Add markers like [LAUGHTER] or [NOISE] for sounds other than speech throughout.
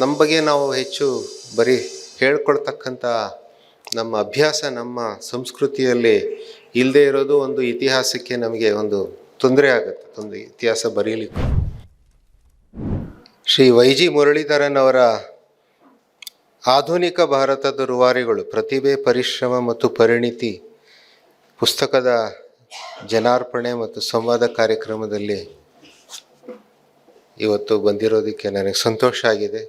ನಮ್ಮ ಬಗ್ಗೆ ನಾವು ಹೆಚ್ಚು ಬರೀ ಹೇಳ್ಕೊಳ್ತಕ್ಕಂಥ ನಮ್ಮ ಅಭ್ಯಾಸ ನಮ್ಮ ಸಂಸ್ಕೃತಿಯಲ್ಲಿ ಇಲ್ಲದೆ ಇರೋದು ಒಂದು ಇತಿಹಾಸಕ್ಕೆ ನಮಗೆ ಒಂದು ತೊಂದರೆ ಆಗುತ್ತೆ ಒಂದು ಇತಿಹಾಸ ಬರೀಲಿಕ್ಕೆ. ಶ್ರೀ ವೈ ಜಿ ಮುರಳೀಧರನ್ ಅವರ ಆಧುನಿಕ ಭಾರತದ ರುವಾರಿಗಳು, ಪ್ರತಿಭೆ, ಪರಿಶ್ರಮ ಮತ್ತು ಪರಿಣಿತಿ ಪುಸ್ತಕದ ಜನಾರ್ಪಣೆ ಮತ್ತು ಸಂವಾದ ಕಾರ್ಯಕ್ರಮದಲ್ಲಿ ಇವತ್ತು ಬಂದಿರೋದಕ್ಕೆ ನನಗೆ ಸಂತೋಷ ಆಗಿದೆ.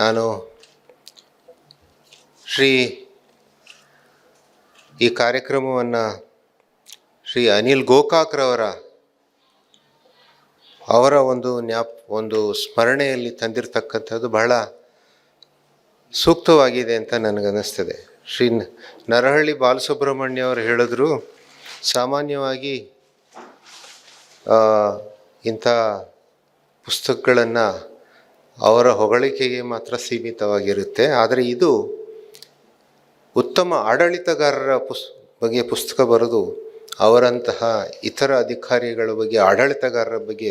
ನಾನು ಶ್ರೀ ಈ ಕಾರ್ಯಕ್ರಮವನ್ನು ಶ್ರೀ ಅನಿಲ್ ಗೋಕಾಕ್ರವರ ಅವರ ಒಂದು ನ್ಯಾಪ್, ಒಂದು ಸ್ಮರಣೆಯಲ್ಲಿ ತಂದಿರತಕ್ಕಂಥದ್ದು ಬಹಳ ಸೂಕ್ತವಾಗಿದೆ ಅಂತ ನನಗನ್ನಿಸ್ತದೆ. ಶ್ರೀ ನರಹಳ್ಳಿ ಬಾಲಸುಬ್ರಹ್ಮಣ್ಯ ಅವರು ಹೇಳಿದ್ರು, ಸಾಮಾನ್ಯವಾಗಿ ಇಂಥ ಪುಸ್ತಕಗಳನ್ನು ಅವರ ಹೊಗಳಿಕೆಗೆ ಮಾತ್ರ ಸೀಮಿತವಾಗಿರುತ್ತೆ. ಆದರೆ ಇದು ಉತ್ತಮ ಆಡಳಿತಗಾರರ ಪುಸ್, ಬಗ್ಗೆ ಪುಸ್ತಕ ಬರೆದು ಅವರಂತಹ ಇತರ ಅಧಿಕಾರಿಗಳ ಬಗ್ಗೆ, ಆಡಳಿತಗಾರರ ಬಗ್ಗೆ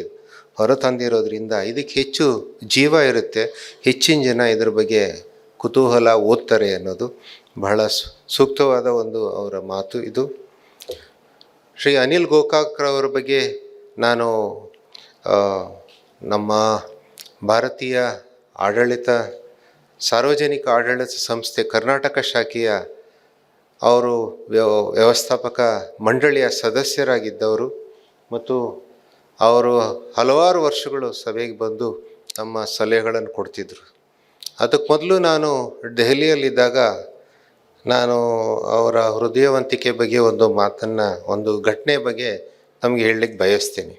ಹೊರತಂದಿರೋದ್ರಿಂದ ಇದಕ್ಕೆ ಹೆಚ್ಚು ಜೀವ ಇರುತ್ತೆ. ಹೆಚ್ಚಿನ ಜನ ಇದರ ಬಗ್ಗೆ ಕುತೂಹಲ ಓದ್ತಾರೆ ಅನ್ನೋದು ಬಹಳ ಸೂಕ್ತವಾದ ಒಂದು ಅವರ ಮಾತು ಇದು. ಶ್ರೀ ಅನಿಲ್ ಗೋಕಾಕ್ರವರ ಬಗ್ಗೆ ನಾನು ನಮ್ಮ ಭಾರತೀಯ ಆಡಳಿತ, ಸಾರ್ವಜನಿಕ ಆಡಳಿತ ಸಂಸ್ಥೆ ಕರ್ನಾಟಕ ಶಾಖೆಯ ಅವರು ವ್ಯವ ವ್ಯವಸ್ಥಾಪಕ ಮಂಡಳಿಯ ಸದಸ್ಯರಾಗಿದ್ದವರು ಮತ್ತು ಅವರು ಹಲವಾರು ವರ್ಷಗಳು ಸಭೆಗೆ ಬಂದು ತಮ್ಮ ಸಲಹೆಗಳನ್ನು ಕೊಡ್ತಿದ್ದರು ಅದಕ್ಕೆ ಮೊದಲು ನಾನು ದೆಹಲಿಯಲ್ಲಿದ್ದಾಗ ನಾನು ಅವರ ಹೃದಯವಂತಿಕೆ ಬಗ್ಗೆ ಒಂದು ಮಾತನ್ನು, ಒಂದು ಘಟನೆ ಬಗ್ಗೆ ನಮಗೆ ಹೇಳಲಿಕ್ಕೆ ಬಯಸ್ತೀನಿ.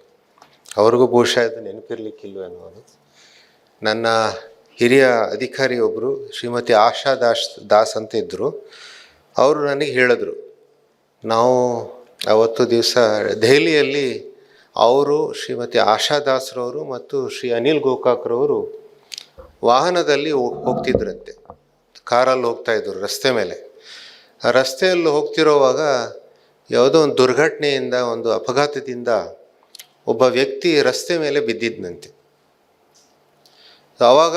ಅವ್ರಿಗೂ ಬಹುಶಃ ಅದು ನೆನಪಿರ್ಲಿಕ್ಕಿಲ್ವ ಅನ್ನೋದು ನನ್ನ ಹಿರಿಯ ಅಧಿಕಾರಿ ಒಬ್ಬರು ಶ್ರೀಮತಿ ಆಶಾ ದಾಸ್ ದಾಸ್ ಅಂತ ಇದ್ದರು ಅವರು ನನಗೆ ಹೇಳಿದ್ರು, ನಾವು ಅವತ್ತು ದಿವಸ ದೆಹಲಿಯಲ್ಲಿ ಅವರು ಶ್ರೀಮತಿ ಆಶಾ ದಾಸ್ರವರು ಮತ್ತು ಶ್ರೀ ಅನಿಲ್ ಗೋಕಾಕ್ರವರು ವಾಹನದಲ್ಲಿ ಹೋಗ್ತಿದ್ರಂತೆ. ಕಾರಲ್ಲಿ ಹೋಗ್ತಾ ಇದ್ರು ರಸ್ತೆ ಮೇಲೆ. ರಸ್ತೆಯಲ್ಲಿ ಹೋಗ್ತಿರೋವಾಗ ಯಾವುದೋ ಒಂದು ದುರ್ಘಟನೆಯಿಂದ, ಒಂದು ಅಪಘಾತದಿಂದ ಒಬ್ಬ ವ್ಯಕ್ತಿ ರಸ್ತೆ ಮೇಲೆ ಬಿದ್ದಿದ್ನಂತೆ. ಆವಾಗ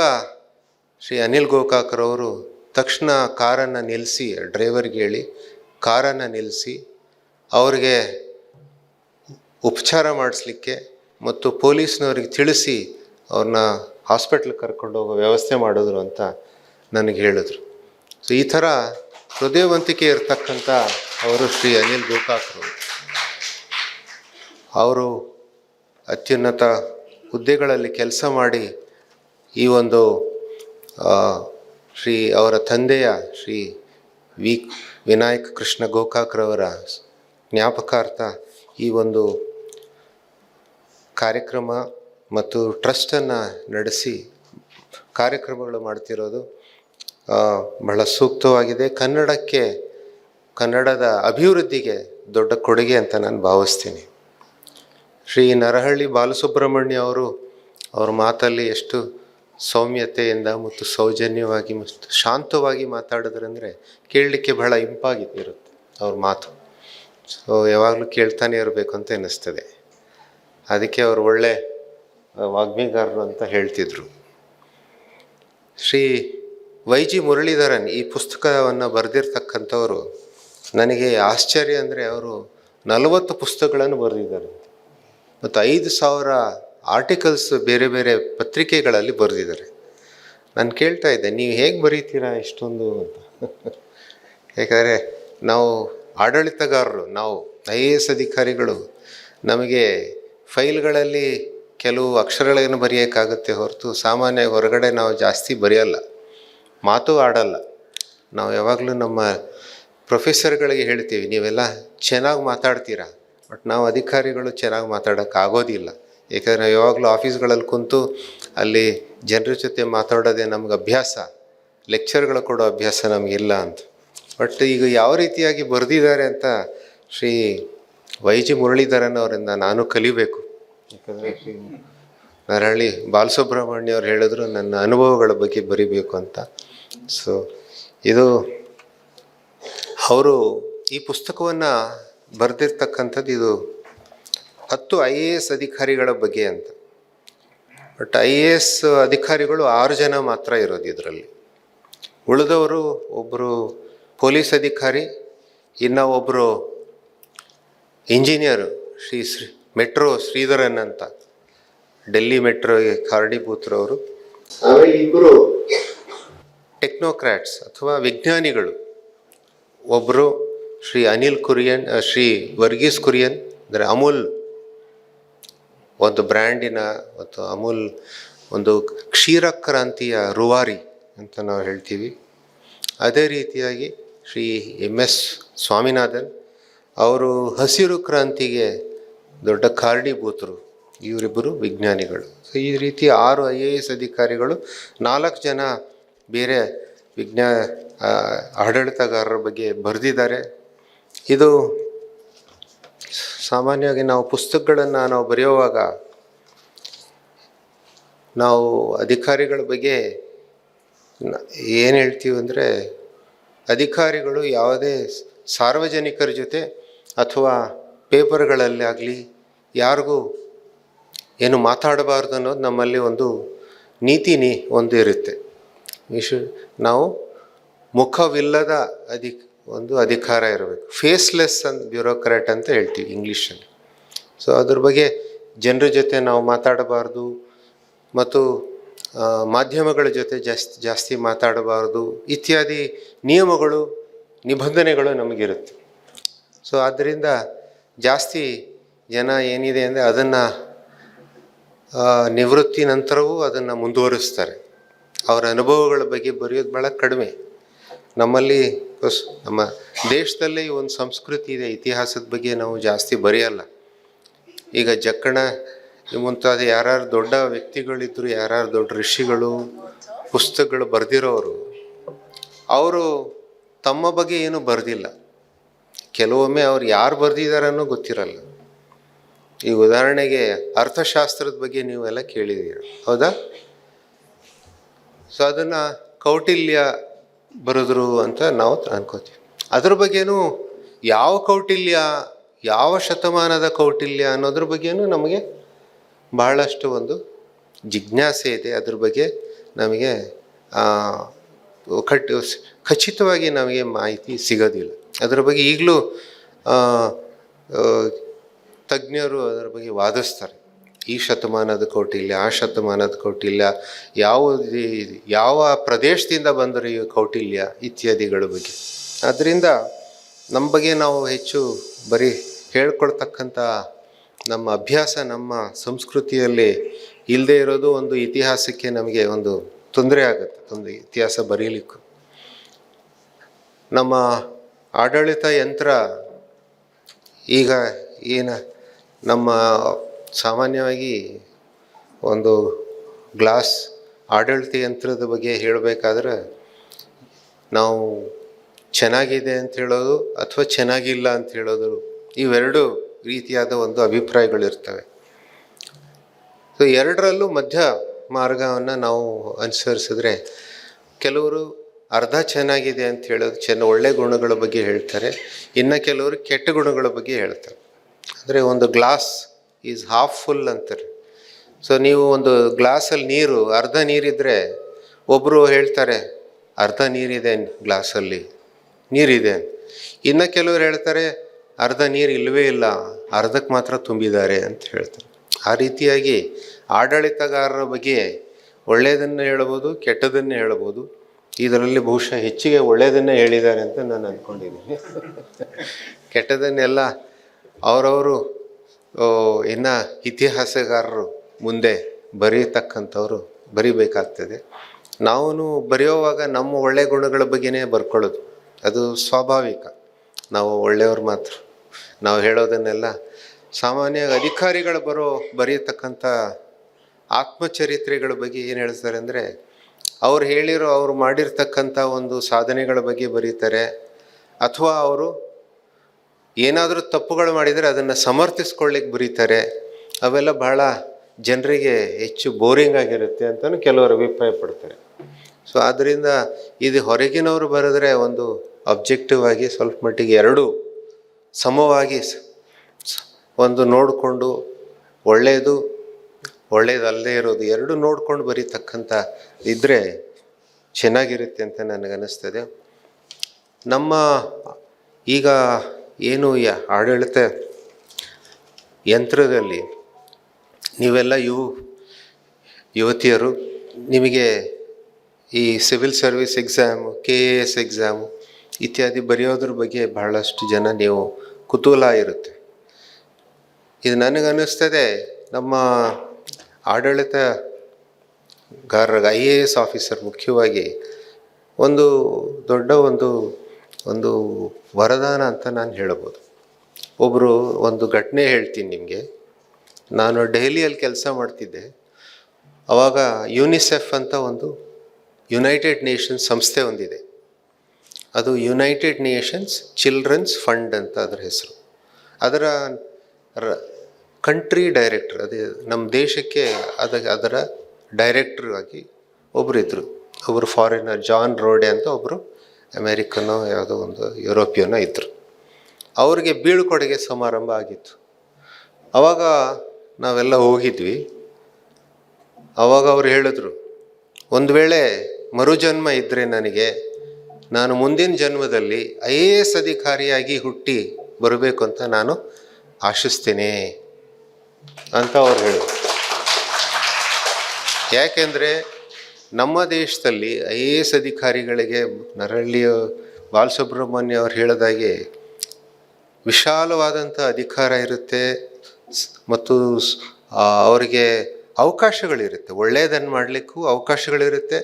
ಶ್ರೀ ಅನಿಲ್ ಗೋಕಾಕ್ರವರು ತಕ್ಷಣ ಕಾರನ್ನು ನಿಲ್ಲಿಸಿ, ಡ್ರೈವರ್ಗೆ ಹೇಳಿ ಕಾರನ್ನು ನಿಲ್ಲಿಸಿ ಅವ್ರಿಗೆ ಉಪಚಾರ ಮಾಡಿಸ್ಲಿಕ್ಕೆ ಮತ್ತು ಪೊಲೀಸ್ನವ್ರಿಗೆ ತಿಳಿಸಿ ಅವ್ರನ್ನ ಹಾಸ್ಪಿಟ್ಲಿಗೆ ಕರ್ಕೊಂಡು ಹೋಗೋ ವ್ಯವಸ್ಥೆ ಮಾಡಿದ್ರು ಅಂತ ನನಗೆ ಹೇಳಿದ್ರು. ಸೊ ಈ ಥರ ಹೃದಯವಂತಿಕೆ ಇರತಕ್ಕಂಥ ಅವರು ಶ್ರೀ ಅನಿಲ್ ಗೋಕಾಕ್ರವರು ಅವರು ಅತ್ಯುನ್ನತ ಹುದ್ದೆಗಳಲ್ಲಿ ಕೆಲಸ ಮಾಡಿ ಈ ಒಂದು ಶ್ರೀ ಅವರ ತಂದೆಯ ಶ್ರೀ ವಿ, ವಿನಾಯಕ ಕೃಷ್ಣ ಗೋಕಾಕ್ರವರ ಜ್ಞಾಪಕಾರ್ಥ ಈ ಒಂದು ಕಾರ್ಯಕ್ರಮ ಮತ್ತು ಟ್ರಸ್ಟನ್ನು ನಡೆಸಿ ಕಾರ್ಯಕ್ರಮಗಳು ಮಾಡ್ತಿರೋದು ಬಹಳ ಸೂಕ್ತವಾಗಿದೆ. ಕನ್ನಡಕ್ಕೆ, ಕನ್ನಡದ ಅಭಿವೃದ್ಧಿಗೆ ದೊಡ್ಡ ಕೊಡುಗೆ ಅಂತ ನಾನು ಭಾವಿಸ್ತೀನಿ. ಶ್ರೀ ನರಹಳ್ಳಿ ಬಾಲಸುಬ್ರಹ್ಮಣ್ಯ ಅವರು, ಅವ್ರ ಮಾತಲ್ಲಿ ಎಷ್ಟು ಸೌಮ್ಯತೆಯಿಂದ ಮತ್ತು ಸೌಜನ್ಯವಾಗಿ ಮತ್ತು ಶಾಂತವಾಗಿ ಮಾತಾಡಿದ್ರಂದರೆ ಕೇಳಲಿಕ್ಕೆ ಬಹಳ ಇಂಪಾಗಿ ಇರುತ್ತೆ ಅವ್ರ ಮಾತು. ಸೊ ಯಾವಾಗಲೂ ಕೇಳ್ತಾನೆ ಇರಬೇಕು ಅಂತ ಅನ್ನಿಸ್ತದೆ ಅದಕ್ಕೆ ಅವರು ಒಳ್ಳೆ ವಾಗ್ಮಿಗಾರರು ಅಂತ ಹೇಳ್ತಿದ್ರು. ಶ್ರೀ ವೈ ಜಿ ಮುರಳೀಧರನ್ ಈ ಪುಸ್ತಕವನ್ನು ಬರೆದಿರ್ತಕ್ಕಂಥವರು ನನಗೆ ಆಶ್ಚರ್ಯ ಅಂದರೆ ಅವರು ನಲವತ್ತು ಪುಸ್ತಕಗಳನ್ನು ಬರೆದಿದ್ದಾರೆ. ಮತ್ತು ಐದು ಸಾವಿರ ಆರ್ಟಿಕಲ್ಸ್ ಬೇರೆ ಬೇರೆ ಪತ್ರಿಕೆಗಳಲ್ಲಿ ಬರೆದಿದ್ದಾರೆ. ನಾನು ಕೇಳ್ತಾ ಇದ್ದೆ, ನೀವು ಹೇಗೆ ಬರೀತೀರಾ ಇಷ್ಟೊಂದು ಅಂತ. ಯಾಕಂದರೆ ನಾವು ಆಡಳಿತಗಾರರು, ನಾವು ಐ ಎ ಎಸ್ ಅಧಿಕಾರಿಗಳು, ನಮಗೆ ಫೈಲ್ಗಳಲ್ಲಿ ಕೆಲವು ಅಕ್ಷರಗಳನ್ನು ಬರೆಯೋಕ್ಕಾಗುತ್ತೆ ಹೊರತು ಸಾಮಾನ್ಯ ಹೊರಗಡೆ ನಾವು ಜಾಸ್ತಿ ಬರೆಯಲ್ಲ, ಮಾತು ಆಡಲ್ಲ. ನಾವು ಯಾವಾಗಲೂ ನಮ್ಮ ಪ್ರೊಫೆಸರ್ಗಳಿಗೆ ಹೇಳ್ತೀವಿ, ನೀವೆಲ್ಲ ಚೆನ್ನಾಗಿ ಮಾತಾಡ್ತೀರಾ? ಬಟ್ ನಾವು ಅಧಿಕಾರಿಗಳು ಚೆನ್ನಾಗಿ ಮಾತಾಡೋಕ್ಕೆ ಆಗೋದಿಲ್ಲ. ಏಕೆಂದರೆ ನಾವು ಯಾವಾಗಲೂ ಆಫೀಸ್ಗಳಲ್ಲಿ ಕುಂತು ಅಲ್ಲಿ ಜನರ ಜೊತೆ ಮಾತಾಡೋದೇ ನಮ್ಗೆ ಅಭ್ಯಾಸ, ಲೆಕ್ಚರ್ಗಳು ಕೊಡೋ ಅಭ್ಯಾಸ ನಮಗಿಲ್ಲ ಅಂತ. ಬಟ್ ಈಗ ಯಾವ ರೀತಿಯಾಗಿ ಬರೆದಿದ್ದಾರೆ ಅಂತ ಶ್ರೀ ವೈ ಜಿ ಮುರಳೀಧರನ್ ಅವರಿಂದ ನಾನು ಕಲಿಬೇಕು. ಯಾಕಂದರೆ ಶ್ರೀ ನರಹಳ್ಳಿ ಬಾಲಸುಬ್ರಹ್ಮಣ್ಯ ಅವ್ರು ಹೇಳಿದ್ರು, ನನ್ನ ಅನುಭವಗಳ ಬಗ್ಗೆ ಬರಿಬೇಕು ಅಂತ. ಸೊ ಇದು ಅವರು ಈ ಪುಸ್ತಕವನ್ನು ಬರೆದಿರ್ತಕ್ಕಂಥದ್ದು ಇದು ಹತ್ತು ಐ ಎ ಎಸ್ ಅಧಿಕಾರಿಗಳ ಬಗ್ಗೆ ಅಂತ. ಬಟ್ ಐ ಎ ಎಸ್ ಅಧಿಕಾರಿಗಳು ಆರು ಜನ ಮಾತ್ರ ಇರೋದು ಇದರಲ್ಲಿ. ಉಳಿದವರು ಒಬ್ಬರು ಪೊಲೀಸ್ ಅಧಿಕಾರಿ ಇನ್ನು ಒಬ್ಬರು ಇಂಜಿನಿಯರು ಶ್ರೀ ಶ್ರೀ ಮೆಟ್ರೋ ಶ್ರೀಧರನ್ ಅಂತ. ಡೆಲ್ಲಿ ಮೆಟ್ರೋಗೆ ಕಾರಣೀಭೂತರವರು ಇಬ್ಬರು ಟೆಕ್ನೋಕ್ರಾಟ್ಸ್ ಅಥವಾ ವಿಜ್ಞಾನಿಗಳು. ಒಬ್ಬರು ಶ್ರೀ ಅನಿಲ್ ಕುರಿಯನ್ ಶ್ರೀ ವರ್ಗೀಸ್ ಕುರಿಯನ್ ಅಂದರೆ ಅಮೂಲ್ ಒಂದು ಬ್ರ್ಯಾಂಡಿನ ಮತ್ತು ಅಮೂಲ್ ಒಂದು ಕ್ಷೀರ ಕ್ರಾಂತಿಯ ರೂವಾರಿ ಅಂತ ನಾವು ಹೇಳ್ತೀವಿ. ಅದೇ ರೀತಿಯಾಗಿ ಶ್ರೀ ಎಂ ಎಸ್ ಸ್ವಾಮಿನಾಥನ್ ಅವರು ಹಸಿರು ಕ್ರಾಂತಿಗೆ ದೊಡ್ಡ ಕಾರಣೀಭೂತರು ಇವರಿಬ್ಬರು ವಿಜ್ಞಾನಿಗಳು. ಸೊ ಈ ರೀತಿ ಆರು ಐ ಎ ಎಸ್ ಅಧಿಕಾರಿಗಳು ನಾಲ್ಕು ಜನ ಬೇರೆ ವಿಜ್ಞಾ ಆಡಳಿತಗಾರರ ಬಗ್ಗೆ ಬರೆದಿದ್ದಾರೆ. ಇದು ಸಾಮಾನ್ಯವಾಗಿ ನಾವು ಪುಸ್ತಕಗಳನ್ನು ನಾವು ಬರೆಯುವಾಗ ನಾವು ಅಧಿಕಾರಿಗಳ ಬಗ್ಗೆ ಏನು ಹೇಳ್ತೀವಿ ಅಂದರೆ ಅಧಿಕಾರಿಗಳು ಯಾವುದೇ ಸಾರ್ವಜನಿಕರ ಜೊತೆ ಅಥವಾ ಪೇಪರ್ಗಳಲ್ಲಿ ಆಗಲಿ ಯಾರಿಗೂ ಏನು ಮಾತಾಡಬಾರ್ದು ಅನ್ನೋದು ನಮ್ಮಲ್ಲಿ ಒಂದು ನೀತಿ ನೀ ಒಂದು ಇರುತ್ತೆ. ವಿಶು ನಾವು ಮುಖವಿಲ್ಲದ ಅಧಿ ಒಂದು ಅಧಿಕಾರ ಇರಬೇಕು. ಫೇಸ್ಲೆಸ್ ಅಂತ ಬ್ಯೂರೋಕ್ರಾಟ್ ಅಂತ ಹೇಳ್ತೀವಿ ಇಂಗ್ಲೀಷಲ್ಲಿ ಸೊ ಅದ್ರ ಬಗ್ಗೆ ಜನರ ಜೊತೆ ನಾವು ಮಾತಾಡಬಾರ್ದು ಮತ್ತು ಮಾಧ್ಯಮಗಳ ಜೊತೆ ಜಾಸ್ತಿ ಜಾಸ್ತಿ ಮಾತಾಡಬಾರ್ದು ಇತ್ಯಾದಿ ನಿಯಮಗಳು, ನಿಬಂಧನೆಗಳು ನಮಗಿರುತ್ತೆ. ಸೊ ಆದ್ದರಿಂದ ಜಾಸ್ತಿ ಜನ ಏನಿದೆ ಅಂದರೆ ಅದನ್ನು ನಿವೃತ್ತಿ ನಂತರವೂ ಅದನ್ನು ಮುಂದುವರಿಸ್ತಾರೆ. ಅವರ ಅನುಭವಗಳ ಬಗ್ಗೆ ಬರೆಯೋದು ಭಾಳ ಕಡಿಮೆ. ನಮ್ಮಲ್ಲಿ ಹೊಸ್ ನಮ್ಮ ದೇಶದಲ್ಲೇ ಒಂದು ಸಂಸ್ಕೃತಿ ಇದೆ, ಇತಿಹಾಸದ ಬಗ್ಗೆ ನಾವು ಜಾಸ್ತಿ ಬರೆಯಲ್ಲ. ಈಗ ಜಕ್ಕಣ ಮುಂತಾದ ಯಾರ್ಯಾರು ದೊಡ್ಡ ವ್ಯಕ್ತಿಗಳಿದ್ರು, ಯಾರ್ಯಾರು ದೊಡ್ಡ ಋಷಿಗಳು, ಪುಸ್ತಕಗಳು ಬರೆದಿರೋರು, ಅವರು ತಮ್ಮ ಬಗ್ಗೆ ಏನು ಬರೆದಿಲ್ಲ. ಕೆಲವೊಮ್ಮೆ ಅವ್ರು ಯಾರು ಬರೆದಿದ್ದಾರೆ ಅನ್ನೋ ಗೊತ್ತಿರಲ್ಲ. ಈ ಉದಾಹರಣೆಗೆ ಅರ್ಥಶಾಸ್ತ್ರದ ಬಗ್ಗೆ ನೀವೆಲ್ಲ ಕೇಳಿದ್ದೀರ? ಹೌದಾ? ಸೊ ಅದನ್ನು ಕೌಟಿಲ್ಯ ಬರೆದ್ರು ಅಂತ ನಾವು ಅನ್ಕೋತೀವಿ. ಅದ್ರ ಬಗ್ಗೆನೂ ಯಾವ ಕೌಟಿಲ್ಯ, ಯಾವ ಶತಮಾನದ ಕೌಟಿಲ್ಯ ಅನ್ನೋದ್ರ ಬಗ್ಗೆನೂ ನಮಗೆ ಬಹಳಷ್ಟು ಒಂದು ಜಿಜ್ಞಾಸೆ ಇದೆ. ಅದ್ರ ಬಗ್ಗೆ ನಮಗೆ ಕಟ್ ಖಚಿತವಾಗಿ ನಮಗೆ ಮಾಹಿತಿ ಸಿಗೋದಿಲ್ಲ. ಅದರ ಬಗ್ಗೆ ಈಗಲೂ ತಜ್ಞರು ಅದರ ಬಗ್ಗೆ ವಾದಿಸ್ತಾರೆ. ಈ ಶತಮಾನದ ಕೌಟಿಲ್ಯ ಆ ಶತಮಾನದ ಕೌಟಿಲ್ಯ ಯಾವ ಯಾವ ಪ್ರದೇಶದಿಂದ ಬಂದರು ಈ ಕೌಟಿಲ್ಯ ಇತ್ಯಾದಿಗಳ ಬಗ್ಗೆ. ಆದ್ದರಿಂದ ನಮ್ಮ ಬಗ್ಗೆ ನಾವು ಹೆಚ್ಚು ಬರೀ ಹೇಳ್ಕೊಳ್ತಕ್ಕಂಥ ನಮ್ಮ ಅಭ್ಯಾಸ ನಮ್ಮ ಸಂಸ್ಕೃತಿಯಲ್ಲಿ ಇಲ್ಲದೆ ಇರೋದು ಒಂದು ಇತಿಹಾಸಕ್ಕೆ ನಮಗೆ ಒಂದು ತೊಂದರೆ ಆಗುತ್ತೆ ಒಂದು ಇತಿಹಾಸ ಬರೀಲಿಕ್ಕೂ. ನಮ್ಮ ಆಡಳಿತ ಯಂತ್ರ ಈಗ ಏನು ನಮ್ಮ ಸಾಮಾನ್ಯವಾಗಿ ಒಂದು ಗ್ಲಾಸ್ ಆಡಳಿತ ಯಂತ್ರದ ಬಗ್ಗೆ ಹೇಳಬೇಕಾದ್ರೆ ನಾವು ಚೆನ್ನಾಗಿದೆ ಅಂತ ಹೇಳೋದು ಅಥವಾ ಚೆನ್ನಾಗಿಲ್ಲ ಅಂತ ಹೇಳೋದು ಇವೆರಡು ರೀತಿಯಾದ ಒಂದು ಅಭಿಪ್ರಾಯಗಳಿರ್ತವೆ. ಸೊ ಎರಡರಲ್ಲೂ ಮಧ್ಯ ಮಾರ್ಗವನ್ನು ನಾವು ಅನುಸರಿಸಿದ್ರೆ ಕೆಲವರು ಅರ್ಧ ಚೆನ್ನಾಗಿದೆ ಅಂತ ಹೇಳೋದು ಚೆನ್ನ ಒಳ್ಳೆ ಗುಣಗಳ ಬಗ್ಗೆ ಹೇಳ್ತಾರೆ, ಇನ್ನು ಕೆಲವರು ಕೆಟ್ಟ ಗುಣಗಳ ಬಗ್ಗೆ ಹೇಳ್ತಾರೆ. ಅಂದರೆ ಒಂದು ಗ್ಲಾಸ್ ಈಸ್ ಹಾಫ್ ಫುಲ್ ಅಂತಾರೆ. ಸೊ ನೀವು ಒಂದು ಗ್ಲಾಸಲ್ಲಿ ನೀರು, ಅರ್ಧ ನೀರಿದ್ದರೆ ಒಬ್ಬರು ಹೇಳ್ತಾರೆ, ಅರ್ಧ ನೀರಿದೆ ಗ್ಲಾಸಲ್ಲಿ, ನೀರಿದೆ ಇನ್ನು ಕೆಲವರು ಹೇಳ್ತಾರೆ, ಅರ್ಧ ನೀರು ಇಲ್ಲವೇ ಇಲ್ಲ, ಅರ್ಧಕ್ಕೆ ಮಾತ್ರ ತುಂಬಿದ್ದಾರೆ ಅಂತ ಹೇಳ್ತಾರೆ. ಆ ರೀತಿಯಾಗಿ ಆಡಳಿತಗಾರರ ಬಗ್ಗೆ ಒಳ್ಳೆಯದನ್ನು ಹೇಳ್ಬೋದು, ಕೆಟ್ಟದನ್ನು ಹೇಳ್ಬೋದು. ಇದರಲ್ಲಿ ಬಹುಶಃ ಹೆಚ್ಚಿಗೆ ಒಳ್ಳೆಯದನ್ನೇ ಹೇಳಿದ್ದಾರೆ ಅಂತ ನಾನು ಅಂದ್ಕೊಂಡಿದ್ದೀನಿ. [LAUGHS] ಕೆಟ್ಟದನ್ನೆಲ್ಲ ಅವರವರು ಇನ್ನು ಇತಿಹಾಸಗಾರರು ಮುಂದೆ ಬರೀತಕ್ಕಂಥವ್ರು ಬರಿಬೇಕಾಗ್ತದೆ. ನಾವು ಬರೆಯೋವಾಗ ನಮ್ಮ ಒಳ್ಳೆ ಗುಣಗಳ ಬಗ್ಗೆನೇ ಬರ್ಕೊಳ್ಳೋದು. ಅದು ಸ್ವಾಭಾವಿಕ. ನಾವು ಒಳ್ಳೆಯವ್ರು ಮಾತ್ರ. ನಾವು ಹೇಳೋದನ್ನೆಲ್ಲ ಸಾಮಾನ್ಯವಾಗಿ ಅಧಿಕಾರಿಗಳು ಬರೋ, ಬರೆಯತಕ್ಕಂಥ ಆತ್ಮಚರಿತ್ರೆಗಳ ಬಗ್ಗೆ ಏನು ಹೇಳ್ತಾರೆ ಅಂದರೆ, ಅವ್ರು ಹೇಳಿರೋ, ಅವ್ರು ಮಾಡಿರ್ತಕ್ಕಂಥ ಒಂದು ಸಾಧನೆಗಳ ಬಗ್ಗೆ ಬರೀತಾರೆ. ಅಥವಾ ಅವರು ಏನಾದರೂ ತಪ್ಪುಗಳು ಮಾಡಿದರೆ ಅದನ್ನು ಸಮರ್ಥಿಸ್ಕೊಳ್ಳಿಕ್ಕೆ ಬರೀತಾರೆ. ಅವೆಲ್ಲ ಬಹಳ ಜನರಿಗೆ ಹೆಚ್ಚು ಬೋರಿಂಗ್ ಆಗಿರುತ್ತೆ ಅಂತಲೂ ಕೆಲವರು ಅಭಿಪ್ರಾಯ ಪಡ್ತಾರೆ ಸೊ, ಆದ್ದರಿಂದ ಇದು ಹೊರಗಿನವರು ಬರೆದ್ರೆ ಒಂದು ಅಬ್ಜೆಕ್ಟಿವ್ ಆಗಿ ಸ್ವಲ್ಪ ಮಟ್ಟಿಗೆ ಎರಡೂ ಸಮವಾಗಿ ಒಂದು ನೋಡಿಕೊಂಡು ಒಳ್ಳೆಯದು, ಒಳ್ಳೆಯದಲ್ಲದೇ ಇರೋದು ಎರಡು ನೋಡ್ಕೊಂಡು ಬರೀತಕ್ಕಂಥ ಇದ್ದರೆ ಚೆನ್ನಾಗಿರುತ್ತೆ ಅಂತ ನನಗನ್ನಿಸ್ತದೆ. ನಮ್ಮ ಈಗ ಏನು ಆಡಳಿತ ಯಂತ್ರದಲ್ಲಿ ನೀವೆಲ್ಲ ಯು ಯುವತಿಯರು, ನಿಮಗೆ ಈ civil service exam, K A S exam ಇತ್ಯಾದಿ ಬರೆಯೋದ್ರ ಬಗ್ಗೆ ಬಹಳಷ್ಟು ಜನ ನೀವು ಕುತೂಹಲ ಇರುತ್ತೆ. ಇದು ನನಗನ್ನಿಸ್ತದೆ, ನಮ್ಮ ಆಡಳಿತ ಗಾರರಿಗೆ ಐ ಎ ಎಸ್ ಆಫೀಸರ್ ಮುಖ್ಯವಾಗಿ ಒಂದು ದೊಡ್ಡ ಒಂದು ಒಂದು ವರದಾನ ಅಂತ ನಾನು ಹೇಳ್ಬೋದು ಒಬ್ಬರು ಒಂದು ಘಟನೆ ಹೇಳ್ತೀನಿ ನಿಮಗೆ. ನಾನು ಡೆಹಲಿಯಲ್ಲಿ ಕೆಲಸ ಮಾಡ್ತಿದ್ದೆ. ಆವಾಗ ಯುನಿಸೆಫ್ ಅಂತ ಒಂದು ಯುನೈಟೆಡ್ ನೇಷನ್ಸ್ ಸಂಸ್ಥೆ ಒಂದಿದೆ. ಅದು ಯುನೈಟೆಡ್ ನೇಷನ್ಸ್ ಚಿಲ್ಡ್ರನ್ಸ್ ಫಂಡ್ ಅಂತ ಅದರ ಹೆಸರು. ಅದರ ಕಂಟ್ರಿ ಡೈರೆಕ್ಟರ್, ಅದೇ ನಮ್ಮ ದೇಶಕ್ಕೆ ಅದ ಅದರ ಡೈರೆಕ್ಟ್ರ್ ಆಗಿ ಒಬ್ಬರು ಇದ್ದರು ಒಬ್ಬರು ಫಾರಿನರ್, ಜಾನ್ ರೋಡೆ ಅಂತ ಒಬ್ಬರು ಅಮೇರಿಕನೋ ಯಾವುದೋ ಒಂದು ಯುರೋಪಿಯನೋ ಇದ್ದರು ಅವರಿಗೆ ಬೀಳ್ಕೊಡುಗೆ ಸಮಾರಂಭ ಆಗಿತ್ತು. ಆವಾಗ ನಾವೆಲ್ಲ ಹೋಗಿದ್ವಿ. ಆವಾಗ ಅವ್ರು ಹೇಳಿದ್ರು, ಒಂದು ವೇಳೆ ಮರುಜನ್ಮ ಇದ್ದರೆ ನನಗೆ, ನಾನು ಮುಂದಿನ ಜನ್ಮದಲ್ಲಿ ಐ ಎ ಎಸ್ ಅಧಿಕಾರಿಯಾಗಿ ಹುಟ್ಟಿ ಬರಬೇಕು ಅಂತ ನಾನು ಆಶಿಸ್ತೇನೆ ಅಂತ ಅವ್ರು ಹೇಳಿದ್ರು. ಯಾಕೆಂದರೆ ನಮ್ಮ ದೇಶದಲ್ಲಿ ಐ ಎ ಎಸ್ ಅಧಿಕಾರಿಗಳಿಗೆ ನರಹಳ್ಳಿಯ ಬಾಲಸುಬ್ರಹ್ಮಣ್ಯ ಅವ್ರು ಹೇಳಿದಾಗೆ ವಿಶಾಲವಾದಂಥ ಅಧಿಕಾರ ಇರುತ್ತೆ ಮತ್ತು ಅವರಿಗೆ ಅವಕಾಶಗಳಿರುತ್ತೆ. ಒಳ್ಳೆಯದನ್ನು ಮಾಡಲಿಕ್ಕೂ ಅವಕಾಶಗಳಿರುತ್ತೆ.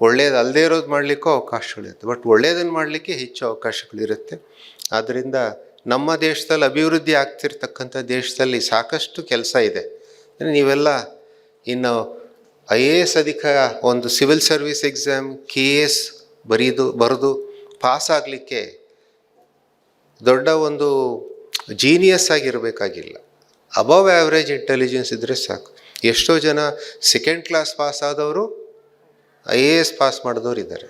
ಒಳ್ಳೇದು ಅಲ್ಲದೆ ಇರೋದು ಮಾಡಲಿಕ್ಕೂ ಅವಕಾಶಗಳಿರುತ್ತೆ. ಬಟ್ ಒಳ್ಳೆಯದನ್ನು ಮಾಡಲಿಕ್ಕೆ ಹೆಚ್ಚು ಅವಕಾಶಗಳಿರುತ್ತೆ. ಆದ್ದರಿಂದ ನಮ್ಮ ದೇಶದಲ್ಲಿ ಅಭಿವೃದ್ಧಿ ಆಗ್ತಿರ್ತಕ್ಕಂಥ ದೇಶದಲ್ಲಿ ಸಾಕಷ್ಟು ಕೆಲಸ ಇದೆ. ನೀವೆಲ್ಲ ಇನ್ನು ಐ ಎ ಎಸ್ ಅಧಿಕಾರ, ಒಂದು civil service exam, K A S ಬರೀದು, ಬರೆದು ಪಾಸ್ ಆಗಲಿಕ್ಕೆ ದೊಡ್ಡ ಒಂದು ಜೀನಿಯಸ್ ಆಗಿರಬೇಕಾಗಿಲ್ಲ. ಅಬವ್ ಆ್ಯಾವ್ರೇಜ್ ಇಂಟೆಲಿಜೆನ್ಸ್ ಇದ್ದರೆ ಸಾಕು. ಎಷ್ಟೋ ಜನ ಸೆಕೆಂಡ್ ಕ್ಲಾಸ್ ಪಾಸ್ ಆದವರು ಐ ಎ ಎಸ್ ಪಾಸ್ ಮಾಡಿದವರು ಇದ್ದಾರೆ.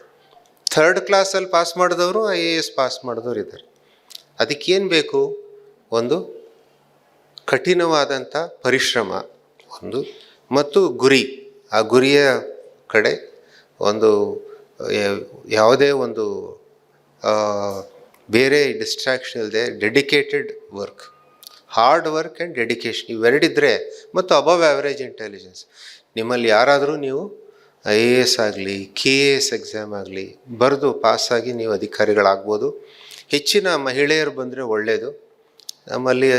ಥರ್ಡ್ ಕ್ಲಾಸಲ್ಲಿ ಪಾಸ್ ಮಾಡಿದವರು ಐ ಎ ಎಸ್ ಪಾಸ್ ಮಾಡಿದವರು ಇದ್ದಾರೆ. ಅದಕ್ಕೇನು ಬೇಕು? ಒಂದು ಕಠಿಣವಾದಂಥ ಪರಿಶ್ರಮ, ಒಂದು ಮತ್ತು ಗುರಿ. ಆ ಗುರಿಯ ಕಡೆ ಒಂದು ಯಾವುದೇ ಒಂದು ಬೇರೆ ಡಿಸ್ಟ್ರಾಕ್ಷನ್ ಇಲ್ಲದೆ dedicated work hard work and dedication ಇವೆರಡಿದ್ರೆ ಮತ್ತು ಅಬವ್ ಆ್ಯಾವ್ರೇಜ್ ಇಂಟೆಲಿಜೆನ್ಸ್ ನಿಮ್ಮಲ್ಲಿ ಯಾರಾದರೂ ನೀವು ಐ ಎ ಎಸ್ ಆಗಲಿ ಕೆ ಎ ಎಸ್ ಎಕ್ಸಾಮ್ ಆಗಲಿ ಬರೆದು ಪಾಸಾಗಿ ನೀವು ಅಧಿಕಾರಿಗಳಾಗ್ಬೋದು. ಹೆಚ್ಚಿನ ಮಹಿಳೆಯರು ಬಂದರೆ ಒಳ್ಳೆಯದು ನಮ್ಮಲ್ಲಿ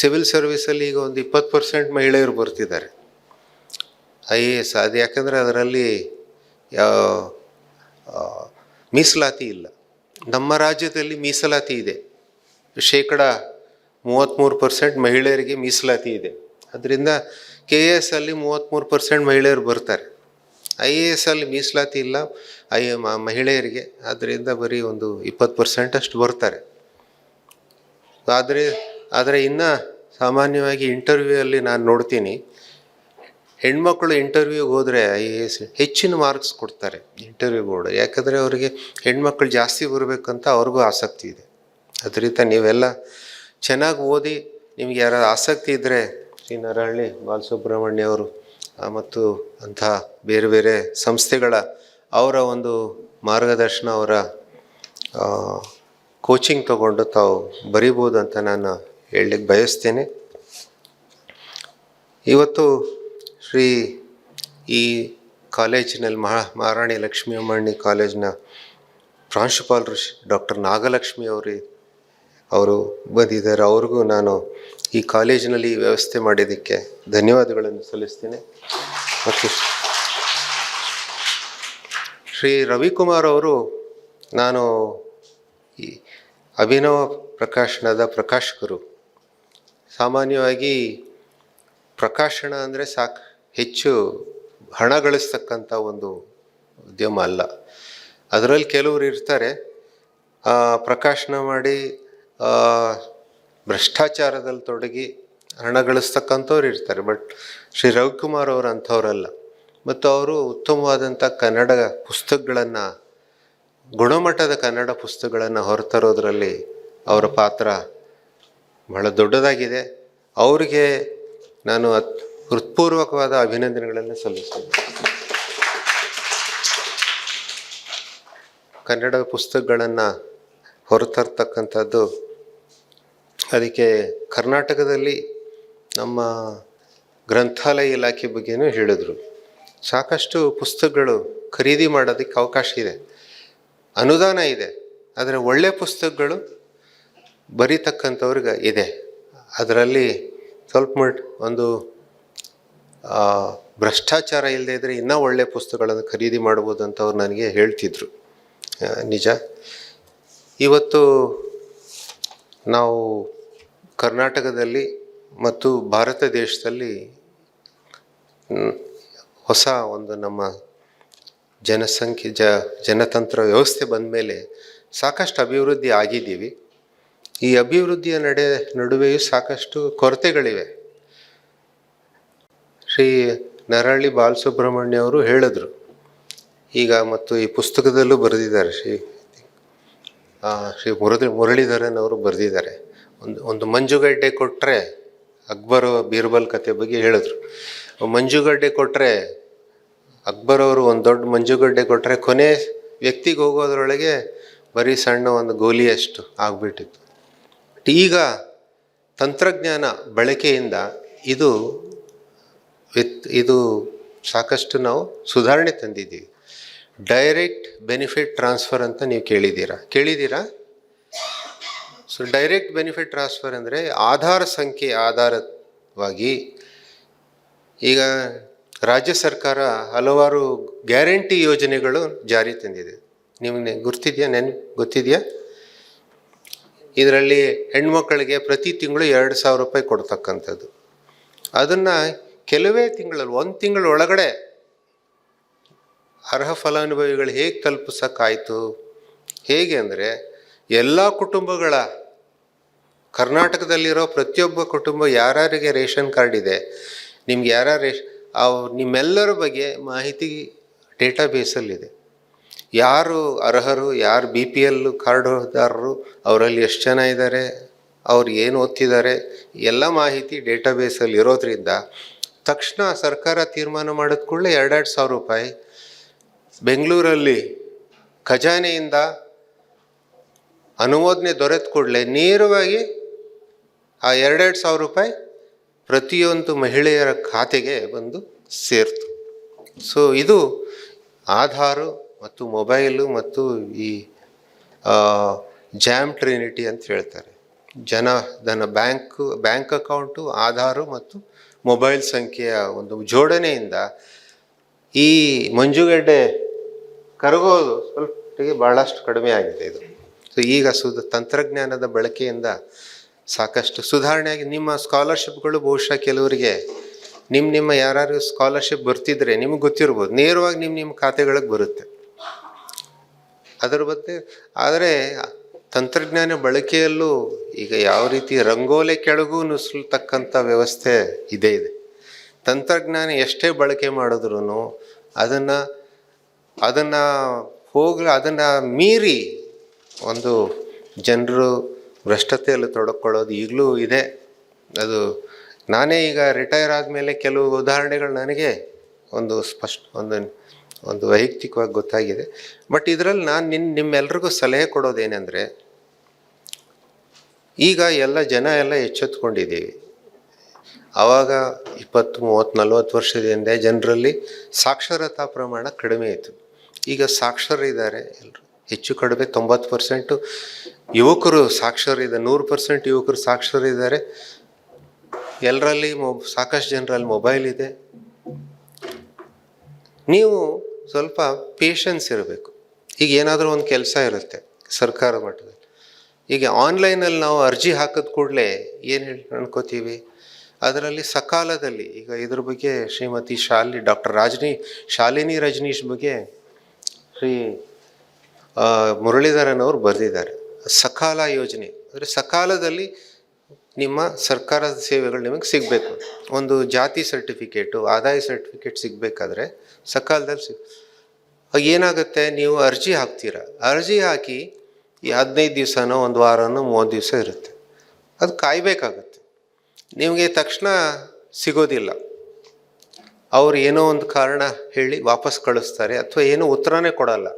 ಸಿವಿಲ್ ಸರ್ವಿಸಲ್ಲಿ ಈಗ ಒಂದು ಇಪ್ಪತ್ತು ಪರ್ಸೆಂಟ್ ಮಹಿಳೆಯರು ಬರ್ತಿದ್ದಾರೆ. I A S. ಅದು ಯಾಕಂದರೆ ಅದರಲ್ಲಿ ಯಾವ ಮೀಸಲಾತಿ ಇಲ್ಲ. ನಮ್ಮ ರಾಜ್ಯದಲ್ಲಿ ಮೀಸಲಾತಿ ಇದೆ. ಶೇಕಡ ಮೂವತ್ತ್ಮೂರು ಪರ್ಸೆಂಟ್ ಮಹಿಳೆಯರಿಗೆ ಮೀಸಲಾತಿ ಇದೆ. ಅದರಿಂದ ಕೆ ಎ ಎಸ್ ಅಲ್ಲಿ ಮೂವತ್ತ್ಮೂರು ಪರ್ಸೆಂಟ್ ಮಹಿಳೆಯರು ಬರ್ತಾರೆ. ಐ ಎ ಎಸ್ ಅಲ್ಲಿ ಮೀಸಲಾತಿ ಇಲ್ಲ, ಐ ಮಹಿಳೆಯರಿಗೆ. ಅದರಿಂದ ಬರೀ ಒಂದು ಇಪ್ಪತ್ತು ಪರ್ಸೆಂಟ್ ಅಷ್ಟು ಬರ್ತಾರೆ. ಆದರೆ ಆದರೆ ಇನ್ನು ಸಾಮಾನ್ಯವಾಗಿ ಇಂಟರ್ವ್ಯೂ ಅಲ್ಲಿ ನಾನು ನೋಡ್ತೀನಿ. ಹೆಣ್ಮಕ್ಳು ಇಂಟರ್ವ್ಯೂಗೆ ಹೋದರೆ ಐ ಎ ಎಸ್ ಹೆಚ್ಚಿನ ಮಾರ್ಕ್ಸ್ ಕೊಡ್ತಾರೆ ಇಂಟರ್ವ್ಯೂ ಬೋರ್ಡ್ ಯಾಕಂದರೆ ಅವರಿಗೆ ಹೆಣ್ಮಕ್ಳು ಜಾಸ್ತಿ ಬರಬೇಕಂತ ಅವ್ರಿಗೂ ಆಸಕ್ತಿ ಇದೆ. ಅದರಿಂದ ನೀವೆಲ್ಲ ಚೆನ್ನಾಗಿ ಓದಿ, ನಿಮ್ಗೆ ಯಾರು ಆಸಕ್ತಿ ಇದ್ದರೆ ಶ್ರೀ ನರಹಳ್ಳಿ ಬಾಲಸುಬ್ರಹ್ಮಣ್ಯ ಅವರು ಮತ್ತು ಅಂಥ ಬೇರೆ ಬೇರೆ ಸಂಸ್ಥೆಗಳ ಅವರ ಒಂದು ಮಾರ್ಗದರ್ಶನ ಅವರ ಕೋಚಿಂಗ್ ತಗೊಂಡು ತಾವು ಬರಿಬೋದು ಅಂತ ನಾನು ಹೇಳಲಿಕ್ಕೆ ಬಯಸ್ತೇನೆ. ಇವತ್ತು ಶ್ರೀ ಈ ಕಾಲೇಜಿನಲ್ಲಿ ಮಹಾ ಮಹಾರಾಣಿ ಲಕ್ಷ್ಮೀ ಅಮ್ಮಣ್ಣಿ ಕಾಲೇಜಿನ ಪ್ರಾಂಶುಪಾಲರು ಡಾಕ್ಟರ್ ನಾಗಲಕ್ಷ್ಮಿ ಅವರು ಅವರು ಬಂದಿದ್ದಾರೆ. ಅವ್ರಿಗೂ ನಾನು ಈ ಕಾಲೇಜಿನಲ್ಲಿ ವ್ಯವಸ್ಥೆ ಮಾಡಿದ್ದಕ್ಕೆ ಧನ್ಯವಾದಗಳನ್ನು ಸಲ್ಲಿಸ್ತೇನೆ. ಮತ್ತು ಶ್ರೀ ರವಿಕುಮಾರ್ ಅವರು ನಾನು ಈ ಅಭಿನವ ಪ್ರಕಾಶನದ ಪ್ರಕಾಶಕರು. ಸಾಮಾನ್ಯವಾಗಿ ಪ್ರಕಾಶನ ಅಂದರೆ ಸಾಕು ಹೆಚ್ಚು ಹಣ ಗಳಿಸ್ತಕ್ಕಂಥ ಒಂದು ಉದ್ಯಮ ಅಲ್ಲ. ಅದರಲ್ಲಿ ಕೆಲವರು ಇರ್ತಾರೆ. ಪ್ರಕಾಶನ ಮಾಡಿ ಭ್ರಷ್ಟಾಚಾರದಲ್ಲಿ ತೊಡಗಿ ಹಣ ಗಳಿಸ್ತಕ್ಕಂಥವ್ರು ಇರ್ತಾರೆ. ಬಟ್ ಶ್ರೀ ರವಿಕುಮಾರ್ ಅವರು ಅಂಥವ್ರಲ್ಲ. ಮತ್ತು ಅವರು ಉತ್ತಮವಾದಂಥ ಕನ್ನಡ ಪುಸ್ತಕಗಳನ್ನು, ಗುಣಮಟ್ಟದ ಕನ್ನಡ ಪುಸ್ತಕಗಳನ್ನು ಹೊರತರೋದ್ರಲ್ಲಿ ಅವರ ಪಾತ್ರ ಬಹಳ ದೊಡ್ಡದಾಗಿದೆ. ಅವರಿಗೆ ನಾನು ಅತ್ ಹೃತ್ಪೂರ್ವಕವಾದ ಅಭಿನಂದನೆಗಳನ್ನು ಸಲ್ಲಿಸ್ತೇನೆ ಕನ್ನಡ ಪುಸ್ತಕಗಳನ್ನು ಹೊರತರ್ತಕ್ಕಂಥದ್ದು ಅದಕ್ಕೆ ಕರ್ನಾಟಕದಲ್ಲಿ ನಮ್ಮ ಗ್ರಂಥಾಲಯ ಇಲಾಖೆ ಬಗ್ಗೆನೂ ಹೇಳಿದರು. ಸಾಕಷ್ಟು ಪುಸ್ತಕಗಳು ಖರೀದಿ ಮಾಡೋದಕ್ಕೆ ಅವಕಾಶ ಇದೆ. ಅನುದಾನ ಇದೆ, ಆದರೆ ಒಳ್ಳೆಯ ಪುಸ್ತಕಗಳು ಬರೀತಕ್ಕಂಥವ್ರಿಗೆ ಇದೆ. ಅದರಲ್ಲಿ ಸ್ವಲ್ಪ ಮಟ್ ಒಂದು ಭ್ರಷ್ಟಾಚಾರ ಇಲ್ಲದೆ ಇದ್ದರೆ ಇನ್ನೂ ಒಳ್ಳೆಯ ಪುಸ್ತಕಗಳನ್ನು ಖರೀದಿ ಮಾಡ್ಬೋದು ಅಂತ ಅವ್ರು ನನಗೆ ಹೇಳ್ತಿದ್ರು. ನಿಜ. ಇವತ್ತು ನಾವು ಕರ್ನಾಟಕದಲ್ಲಿ ಮತ್ತು ಭಾರತ ದೇಶದಲ್ಲಿ ಹೊಸ ಒಂದು ನಮ್ಮ ಜನಸಂಖ್ಯೆ, ಜ, ಜನತಂತ್ರ ವ್ಯವಸ್ಥೆ ಬಂದ ಮೇಲೆ ಸಾಕಷ್ಟು ಅಭಿವೃದ್ಧಿ ಆಗಿದ್ದೀವಿ. ಈ ಅಭಿವೃದ್ಧಿಯ ನಡೆ, ನಡುವೆಯೂ ಸಾಕಷ್ಟು ಕೊರತೆಗಳಿವೆ. ಶ್ರೀ ನರಳಿ ಬಾಲಸುಬ್ರಹ್ಮಣ್ಯ ಅವರು ಹೇಳಿದ್ರು. ಈಗ ಮತ್ತು ಈ ಪುಸ್ತಕದಲ್ಲೂ ಬರೆದಿದ್ದಾರೆ ಶ್ರೀ ಶ್ರೀ ಮುರಳಿ, ಮುರಳೀಧರನ್ ಅವರು ಬರೆದಿದ್ದಾರೆ. ಒಂದು ಒಂದು ಮಂಜುಗಡ್ಡೆ ಕೊಟ್ಟರೆ ಅಕ್ಬರ್ ಬೀರ್ಬಲ್ ಕತೆ ಬಗ್ಗೆ ಹೇಳಿದ್ರು. ಮಂಜುಗಡ್ಡೆ ಕೊಟ್ಟರೆ ಅಕ್ಬರ್ ಅವರು ಒಂದು ದೊಡ್ಡ ಮಂಜುಗಡ್ಡೆ ಕೊಟ್ಟರೆ ಕೊನೆ ವ್ಯಕ್ತಿಗೆ ಹೋಗೋದ್ರೊಳಗೆ ಬರೀ ಸಣ್ಣ ಒಂದು ಗೋಲಿಯಷ್ಟು ಆಗಿಬಿಟ್ಟಿತ್ತು. ಈಗ ತಂತ್ರಜ್ಞಾನ ಬಳಕೆಯಿಂದ ಇದು ವಿತ್ ಇದು ಸಾಕಷ್ಟು ನಾವು ಸುಧಾರಣೆ ತಂದಿದ್ದೀವಿ. ಡೈರೆಕ್ಟ್ ಬೆನಿಫಿಟ್ ಟ್ರಾನ್ಸ್ಫರ್ ಅಂತ ನೀವು ಕೇಳಿದ್ದೀರಾ? ಕೇಳಿದ್ದೀರಾ? ಸೊ ಡೈರೆಕ್ಟ್ ಬೆನಿಫಿಟ್ ಟ್ರಾನ್ಸ್ಫರ್ ಅಂದರೆ ಆಧಾರ ಸಂಖ್ಯೆ ಆಧಾರವಾಗಿ ಈಗ ರಾಜ್ಯ ಸರ್ಕಾರ ಹಲವಾರು ಗ್ಯಾರಂಟಿ ಯೋಜನೆಗಳು ಜಾರಿ ತಂದಿದೆ. ನಿಮಗೆ ಗುರ್ತಿದೆಯಾ ನೆನ್, ಗೊತ್ತಿದೆಯಾ? ಇದರಲ್ಲಿ ಹೆಣ್ಮಕ್ಕಳಿಗೆ ಪ್ರತಿ ತಿಂಗಳು ಎರಡು ಸಾವಿರ ರೂಪಾಯಿ ಕೊಡ್ತಕ್ಕಂಥದ್ದು. ಅದನ್ನು ಕೆಲವೇ ತಿಂಗಳಲ್ಲಿ, ಒಂದು ತಿಂಗಳ ಒಳಗಡೆ ಅರ್ಹ ಫಲಾನುಭವಿಗಳು ಹೇಗೆ ತಲುಪಿಸೋಕ್ಕಾಯಿತು? ಹೇಗೆ ಅಂದರೆ, ಎಲ್ಲ ಕುಟುಂಬಗಳ, ಕರ್ನಾಟಕದಲ್ಲಿರೋ ಪ್ರತಿಯೊಬ್ಬ ಕುಟುಂಬ ಯಾರ್ಯಾರಿಗೆ ರೇಷನ್ ಕಾರ್ಡ್ ಇದೆ, ನಿಮ್ಗೆ ಯಾರ್ಯಾರು ರೇಷ್, ಅವು ನಿಮ್ಮೆಲ್ಲರ ಬಗ್ಗೆ ಮಾಹಿತಿ ಡೇಟಾಬೇಸಲ್ಲಿದೆ. ಯಾರು ಅರ್ಹರು, ಯಾರು ಬಿ ಪಿ ಎಲ್ ಹೋದಾರರು, ಅವರಲ್ಲಿ ಎಷ್ಟು ಜನ ಇದ್ದಾರೆ ಅವ್ರು ಏನು ಓದ್ತಿದ್ದಾರೆ ಎಲ್ಲ ಮಾಹಿತಿ ಡೇಟಾಬೇಸಲ್ಲಿ ಇರೋದ್ರಿಂದ ತಕ್ಷಣ ಸರ್ಕಾರ ತೀರ್ಮಾನ ಮಾಡಿದ ಕೂಡಲೇ ಎರಡೆರಡು ಸಾವಿರ ರೂಪಾಯಿ ಬೆಂಗಳೂರಲ್ಲಿ ಖಜಾನೆಯಿಂದ ಅನುಮೋದನೆ ದೊರೆತ ಕೂಡಲೇ ನೇರವಾಗಿ ಆ ಎರಡೆರಡು ಸಾವಿರ ರೂಪಾಯಿ ಪ್ರತಿಯೊಂದು ಮಹಿಳೆಯರ ಖಾತೆಗೆ ಬಂದು ಸೇರ್ತು. ಸೊ ಇದು ಆಧಾರು ಮತ್ತು ಮೊಬೈಲು ಮತ್ತು ಈ ಜಾಮ್ ಟ್ರಿನಿಟಿ ಅಂತ ಹೇಳ್ತಾರೆ. ಜನ, ಧನ ಬ್ಯಾಂಕ್ ಬ್ಯಾಂಕ್ ಅಕೌಂಟು, ಆಧಾರು ಮತ್ತು ಮೊಬೈಲ್ ಸಂಖ್ಯೆಯ ಒಂದು ಜೋಡಣೆಯಿಂದ ಈ ಮಂಜುಗಡ್ಡೆ ಕರಗೋದು ಸ್ವಲ್ಪ ಭಾಳಷ್ಟು ಕಡಿಮೆ ಆಗಿದೆ ಇದು. ಸೊ ಈಗ ಸುದ, ತಂತ್ರಜ್ಞಾನದ ಬಳಕೆಯಿಂದ ಸಾಕಷ್ಟು ಸುಧಾರಣೆಯಾಗಿ ನಿಮ್ಮ ಸ್ಕಾಲರ್ಶಿಪ್ಗಳು ಬಹುಶಃ ಕೆಲವರಿಗೆ ನಿಮ್ಮ ನಿಮ್ಮ ಯಾರು ಸ್ಕಾಲರ್ಶಿಪ್ ಬರ್ತಿದ್ರೆ ನಿಮಗೆ ಗೊತ್ತಿರ್ಬೋದು. ನೇರವಾಗಿ ನಿಮ್ಮ ನಿಮ್ಮ ಖಾತೆಗಳಿಗೆ ಬರುತ್ತೆ. ಅದರ ಬಗ್ಗೆ ಆದರೆ ತಂತ್ರಜ್ಞಾನ ಬಳಕೆಯಲ್ಲೂ ಈಗ ಯಾವ ರೀತಿ ರಂಗೋಲೆ ಕೆಳಗೂ ನುಸುಲ್ತಕ್ಕಂಥ ವ್ಯವಸ್ಥೆ ಇದೆ ಇದೆ. ತಂತ್ರಜ್ಞಾನ ಎಷ್ಟೇ ಬಳಕೆ ಮಾಡಿದ್ರೂ ಅದನ್ನು ಅದನ್ನು ಹೋಗ್ಲ, ಅದನ್ನು ಮೀರಿ ಒಂದು ಜನರು ಭ್ರಷ್ಟತೆಯಲ್ಲಿ ತೊಡಕೊಳ್ಳೋದು ಈಗಲೂ ಇದೆ. ಅದು ನಾನೇ ಈಗ ರಿಟೈರ್ ಆದಮೇಲೆ ಕೆಲವು ಉದಾಹರಣೆಗಳು ನನಗೆ ಒಂದು ಸ್ಪಷ್ಟ, ಒಂದು ಒಂದು ವೈಯಕ್ತಿಕವಾಗಿ ಗೊತ್ತಾಗಿದೆ. ಬಟ್ ಇದರಲ್ಲಿ ನಾನು ನಿನ್ನ ನಿಮ್ಮೆಲ್ರಿಗೂ ಸಲಹೆ ಕೊಡೋದೇನೆಂದರೆ ಈಗ ಎಲ್ಲ ಜನ ಎಲ್ಲ ಎಚ್ಚೆತ್ಕೊಂಡಿದ್ದೀವಿ. ಆವಾಗ ಇಪ್ಪತ್ತು, ಮೂವತ್ತು, ನಲ್ವತ್ತು ವರ್ಷದ ಹಿಂದೆ ಜನರಲ್ಲಿ ಸಾಕ್ಷರತಾ ಪ್ರಮಾಣ ಕಡಿಮೆ ಇತ್ತು. ಈಗ ಸಾಕ್ಷರರಿದ್ದಾರೆ ಎಲ್ಲರೂ ಹೆಚ್ಚು ಕಡಿಮೆ ತೊಂಬತ್ತು ಪರ್ಸೆಂಟು ಯುವಕರು ಸಾಕ್ಷರಿದ್ದಾರೆ ನೂರು ಪರ್ಸೆಂಟ್ ಯುವಕರು ಸಾಕ್ಷರಿದ್ದಾರೆ ಎಲ್ಲರಲ್ಲಿ ಮೊ, ಸಾಕಷ್ಟು ಜನರಲ್ಲಿ ಮೊಬೈಲ್ ಇದೆ. ನೀವು ಸ್ವಲ್ಪ ಪೇಷನ್ಸ್ ಇರಬೇಕು. ಈಗ ಏನಾದರೂ ಒಂದು ಕೆಲಸ ಇರುತ್ತೆ ಸರ್ಕಾರ ಮಟ್ಟದಲ್ಲಿ. ಈಗ ಆನ್ಲೈನಲ್ಲಿ ನಾವು ಅರ್ಜಿ ಹಾಕಿದ ಕೂಡಲೇ ಏನು ಹೇಳಿ, ಅನ್ಕೋತೀವಿ? ಅದರಲ್ಲಿ ಸಕಾಲದಲ್ಲಿ, ಈಗ ಇದ್ರ ಬಗ್ಗೆ ಶ್ರೀಮತಿ ಶಾಲಿ ಡಾಕ್ಟರ್ ರಾಜನಿ, ಶಾಲಿನಿ ರಜನೀಶ್ ಬಗ್ಗೆ ಶ್ರೀ ಮುರಳೀಧರನ್ ಅವರು ಬರೆದಿದ್ದಾರೆ. ಸಕಾಲ ಯೋಜನೆ. ಅಂದರೆ ಸಕಾಲದಲ್ಲಿ ನಿಮ್ಮ ಸರ್ಕಾರದ ಸೇವೆಗಳು ನಿಮಗೆ ಸಿಗಬೇಕು. ಒಂದು ಜಾತಿ ಸರ್ಟಿಫಿಕೇಟು ಆದಾಯ ಸರ್ಟಿಫಿಕೇಟ್ ಸಿಗಬೇಕಾದ್ರೆ ಸಕಾಲದಲ್ಲಿ ಸಿಗ್, ಏನಾಗುತ್ತೆ? ನೀವು ಅರ್ಜಿ ಹಾಕ್ತೀರಾ? ಅರ್ಜಿ ಹಾಕಿ ಈ ಹದಿನೈದು ದಿವಸನೋ ಒಂದು ವಾರನೋ ಮೂವತ್ತು ದಿವಸ ಇರುತ್ತೆ. ಅದು ಕಾಯಬೇಕಾಗುತ್ತೆ. ನಿಮಗೆ ತಕ್ಷಣ ಸಿಗೋದಿಲ್ಲ. ಅವ್ರು ಏನೋ ಒಂದು ಕಾರಣ ಹೇಳಿ ವಾಪಸ್ ಕಳಿಸ್ತಾರೆ ಅಥವಾ ಏನೋ ಉತ್ತರನೇ ಕೊಡಲ್ಲ.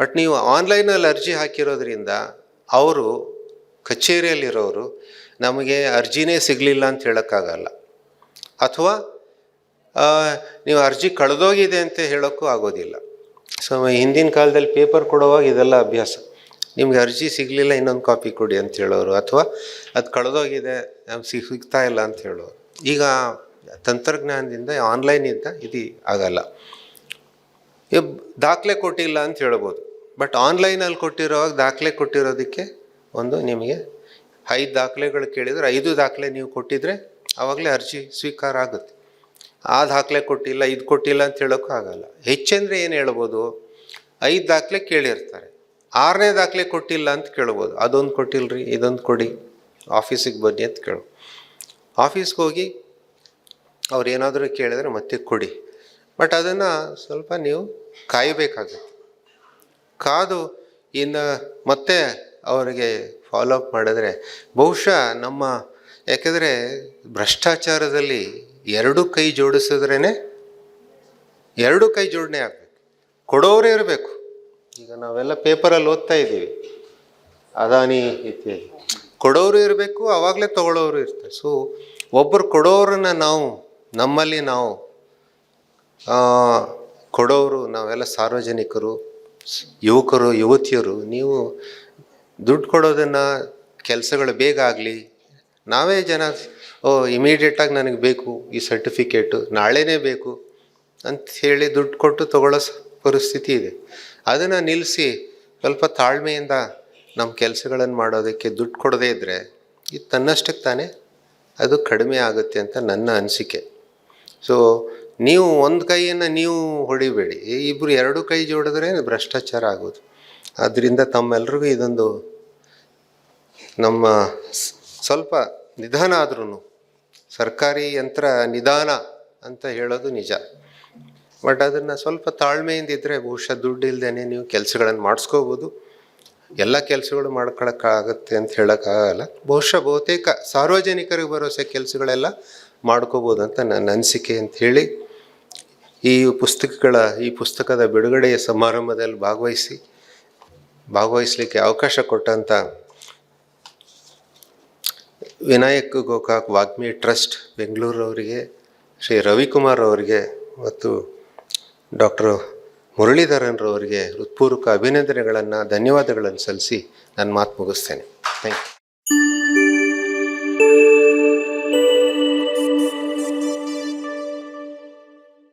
ಬಟ್ ನೀವು ಆನ್ಲೈನಲ್ಲಿ ಅರ್ಜಿ ಹಾಕಿರೋದ್ರಿಂದ ಅವರು ಕಚೇರಿಯಲ್ಲಿರೋರು ನಮಗೆ ಅರ್ಜಿನೇ ಸಿಗಲಿಲ್ಲ ಅಂತ ಹೇಳೋಕ್ಕಾಗಲ್ಲ. ಅಥವಾ ನೀವು ಅರ್ಜಿ ಕಳೆದೋಗಿದೆ ಅಂತ ಹೇಳೋಕ್ಕೂ ಆಗೋದಿಲ್ಲ. ಸೊ, ಹಿಂದಿನ ಕಾಲದಲ್ಲಿ ಪೇಪರ್ ಕೊಡುವಾಗ ಇದೆಲ್ಲ ಅಭ್ಯಾಸ. ನಿಮ್ಗೆ ಅರ್ಜಿ ಸಿಗಲಿಲ್ಲ, ಇನ್ನೊಂದು ಕಾಪಿ ಕೊಡಿ ಅಂತ ಹೇಳೋರು. ಅಥವಾ ಅದು ಕಳೆದೋಗಿದೆ, ನಮ್ಗೆ ಸಿಗ್ ಸಿಗ್ತಾ ಇಲ್ಲ ಅಂತ ಹೇಳೋರು. ಈಗ ತಂತ್ರಜ್ಞಾನದಿಂದ ಆನ್ಲೈನಿಂದ ಇದು ಆಗಲ್ಲ. ದಾಖಲೆ ಕೊಟ್ಟಿಲ್ಲ ಅಂತ ಹೇಳ್ಬೋದು. ಬಟ್ ಆನ್ಲೈನಲ್ಲಿ ಕೊಟ್ಟಿರೋವಾಗ ದಾಖಲೆ ಕೊಟ್ಟಿರೋದಕ್ಕೆ ಒಂದು ನಿಮಗೆ ಐದು ದಾಖಲೆಗಳು ಕೇಳಿದರೆ, ಐದು ದಾಖಲೆ ನೀವು ಕೊಟ್ಟಿದ್ರೆ ಆವಾಗಲೇ ಅರ್ಜಿ ಸ್ವೀಕಾರ ಆಗುತ್ತೆ. ಆ ದಾಖಲೆ ಕೊಟ್ಟಿಲ್ಲ, ಇದು ಕೊಟ್ಟಿಲ್ಲ ಅಂತ ಹೇಳೋಕ್ಕೂ ಆಗಲ್ಲ. ಹೆಚ್ಚೆಂದರೆ ಏನು ಹೇಳ್ಬೋದು, ಐದು ದಾಖಲೆ ಕೇಳಿರ್ತಾರೆ. ಆರನೇ ದಾಖಲೆ ಕೊಟ್ಟಿಲ್ಲ ಅಂತ ಕೇಳ್ಬೋದು. ಅದೊಂದು ಕೊಟ್ಟಿಲ್ರಿ, ಇದೊಂದು ಕೊಡಿ. ಆಫೀಸಿಗೆ ಬನ್ನಿ ಅಂತ ಕೇಳು. ಆಫೀಸ್ಗೆ ಹೋಗಿ ಅವ್ರು ಏನಾದರೂ ಕೇಳಿದ್ರೆ ಮತ್ತೆ ಕೊಡಿ. ಬಟ್ ಅದನ್ನು ಸ್ವಲ್ಪ ನೀವು ಕಾಯಬೇಕಾಗುತ್ತೆ. ಕಾದು ಇನ್ನು ಮತ್ತೆ ಅವರಿಗೆ ಫಾಲೋ ಅಪ್ ಮಾಡಿದ್ರೆ ಬಹುಶಃ ನಮ್ಮ, ಯಾಕೆಂದರೆ ಭ್ರಷ್ಟಾಚಾರದಲ್ಲಿ ಎರಡು ಕೈ ಜೋಡಿಸಿದ್ರೇ ಎರಡು ಕೈ ಜೋಡಣೆ ಆಗಬೇಕು. ಕೊಡೋರೇ ಇರಬೇಕು. ಈಗ ನಾವೆಲ್ಲ ಪೇಪರಲ್ಲಿ ಓದ್ತಾ ಇದ್ದೀವಿ. ಅದಾನಿ ಇತ್ಯಾದಿ. ಕೊಡೋರು ಇರಬೇಕು, ಅವಾಗಲೇ ತಗೊಳ್ಳೋರು ಇರ್ತಾರೆ. ಸೊ ಒಬ್ಬರು ಕೊಡೋರನ್ನ ನಾವು, ನಮ್ಮಲ್ಲಿ ನಾವು ಕೊಡೋರು, ನಾವೆಲ್ಲ ಸಾರ್ವಜನಿಕರು, ಯುವಕರು, ಯುವತಿಯರು, ನೀವು ದುಡ್ಡು ಕೊಡೋದನ್ನು ಕೆಲಸಗಳು ಬೇಗ ಆಗಲಿ, ನಾವೇ ಜನ, ಓ ಇಮಿಡಿಯೇಟಾಗಿ ನನಗೆ ಬೇಕು, ಈ ಸರ್ಟಿಫಿಕೇಟು ನಾಳೆನೇ ಬೇಕು, ಅಂತ ಹೇಳಿ ದುಡ್ಡು ಕೊಟ್ಟು ತಗೊಳ್ಳೋ ಪರಿಸ್ಥಿತಿ ಇದೆ. ಅದನ್ನು ನಿಲ್ಲಿಸಿ ಸ್ವಲ್ಪ ತಾಳ್ಮೆಯಿಂದ ನಮ್ಮ ಕೆಲಸಗಳನ್ನು ಮಾಡೋದಕ್ಕೆ ದುಡ್ಡು ಕೊಡದೇ ಇದ್ದರೆ ಇದು ತನ್ನಷ್ಟಕ್ಕೆ ತಾನೇ ಅದು ಕಡಿಮೆ ಆಗುತ್ತೆ ಅಂತ ನನ್ನ ಅನಿಸಿಕೆ. ಸೊ ನೀವು ಒಂದು ಕೈಯನ್ನು ನೀವು ಹೊಡಿಬೇಡಿ. ಇಬ್ಬರು ಎರಡು ಕೈ ಜೋಡಿದ್ರೆ ಭ್ರಷ್ಟಾಚಾರ ಆಗೋದು. ಆದ್ದರಿಂದ ತಮ್ಮೆಲ್ರಿಗೂ ಇದೊಂದು ನಮ್ಮ ಸ್ವಲ್ಪ ನಿಧಾನ ಆದ್ರೂ ಸರ್ಕಾರಿ ಯಂತ್ರ ನಿಧಾನ ಅಂತ ಹೇಳೋದು ನಿಜ. ಬಟ್ ಅದನ್ನು ಸ್ವಲ್ಪ ತಾಳ್ಮೆಯಿಂದ ಇದ್ದರೆ ಬಹುಶಃ ದುಡ್ಡು ಇಲ್ಲದೇ ನೀವು ಕೆಲಸಗಳನ್ನು ಮಾಡಿಸ್ಕೋಬೋದು. ಎಲ್ಲ ಕೆಲಸಗಳು ಮಾಡ್ಕೊಳಕ್ಕಾಗತ್ತೆ ಅಂತ ಹೇಳೋಕ್ಕಾಗಲ್ಲ. ಬಹುಶಃ ಬಹುತೇಕ ಸಾರ್ವಜನಿಕರಿಗೆ ಬರೋಸೆ ಕೆಲಸಗಳೆಲ್ಲ ಮಾಡ್ಕೋಬೋದು ಅಂತ ನನ್ನ ಅನಿಸಿಕೆ ಅಂತ ಹೇಳಿ ಈ ಪುಸ್ತಕಗಳ, ಈ ಪುಸ್ತಕದ ಬಿಡುಗಡೆಯ ಸಮಾರಂಭದಲ್ಲಿ ಭಾಗವಹಿಸಿ, ಭಾಗವಹಿಸಲಿಕ್ಕೆ ಅವಕಾಶ ಕೊಟ್ಟಂಥ ವಿನಾಯಕ್ ಗೋಕಾಕ್ ವಾಗ್ಮಿ ಟ್ರಸ್ಟ್, ಬೆಂಗಳೂರವರಿಗೆ, ಶ್ರೀ ರವಿಕುಮಾರ್ ಅವರಿಗೆ ಮತ್ತು ಡಾಕ್ಟರ್ ಮುರಳೀಧರನ್ರವರಿಗೆ ಹೃತ್ಪೂರ್ವಕ ಅಭಿನಂದನೆಗಳನ್ನು ಧನ್ಯವಾದಗಳನ್ನು ಸಲ್ಲಿಸಿ ನನ್ನ ಮಾತು ಮುಗಿಸ್ತೇನೆ. Thank you